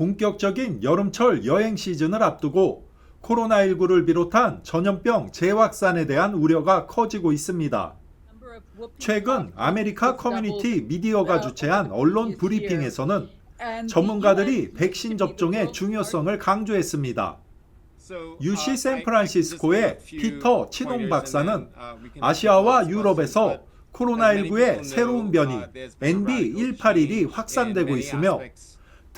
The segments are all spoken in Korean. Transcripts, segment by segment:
본격적인 여름철 여행 시즌을 앞두고 코로나19를 비롯한 전염병 재확산에 대한 우려가 커지고 있습니다. 최근 아메리카 커뮤니티 미디어가 주최한 언론 브리핑에서는 전문가들이 백신 접종의 중요성을 강조했습니다. UC 샌프란시스코의 피터 치농 박사는 아시아와 유럽에서 코로나19의 새로운 변이 NB181이 확산되고 있으며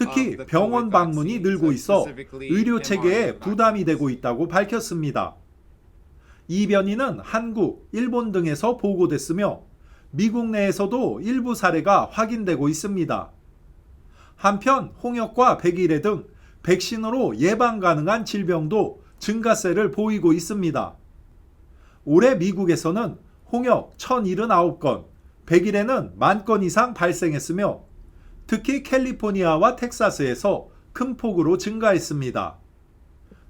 특히 병원 방문이 늘고 있어 의료 체계에 부담이 되고 있다고 밝혔습니다. 이 변이는 한국, 일본 등에서 보고됐으며 미국 내에서도 일부 사례가 확인되고 있습니다. 한편 홍역과 백일해 등 백신으로 예방 가능한 질병도 증가세를 보이고 있습니다. 올해 미국에서는 홍역 1079건, 백일에는 만 건 이상 발생했으며 특히 캘리포니아와 텍사스에서 큰 폭으로 증가했습니다.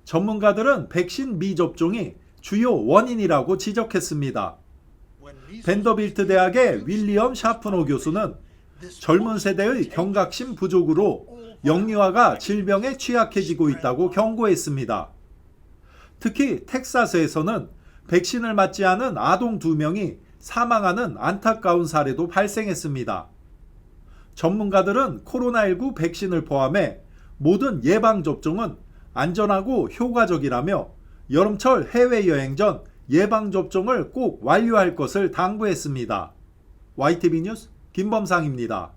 전문가들은 백신 미접종이 주요 원인이라고 지적했습니다. 벤더빌트 대학의 윌리엄 샤프노 교수는 젊은 세대의 경각심 부족으로 영유아가 질병에 취약해지고 있다고 경고했습니다. 특히 텍사스에서는 백신을 맞지 않은 아동 두 명이 사망하는 안타까운 사례도 발생했습니다. 전문가들은 코로나19 백신을 포함해 모든 예방접종은 안전하고 효과적이라며 여름철 해외여행 전 예방접종을 꼭 완료할 것을 당부했습니다. YTV 뉴스 김범상입니다.